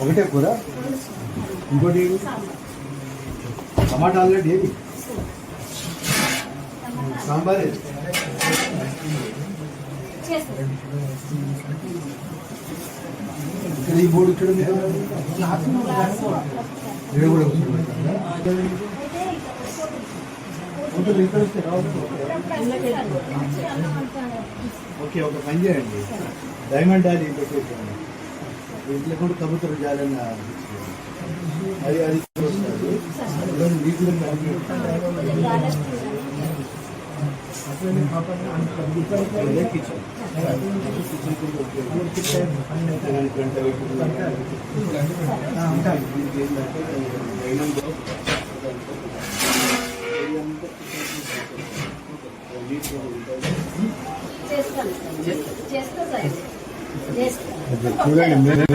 ఒకటే కూర ఇంకోటి? టమాటా ఆల్రెడీ ఏది సాంబార్ ఏది? ఇక్కడ ఈ బోర్డు? ఇక్కడ కూడా ఓకే ఒక పని చేయండి. డైమండ్ డాలీ పెట్టేసాను ఇంట్లో కూడా కబుతరు జాలన్న అది అది వస్తుంది అందులో మీకు కూడా కిచెన్ కిచెన్ ఏంటంటే డైమండ్ చేస్తాను. చేస్తా సార్. చేస్తా. చూడండి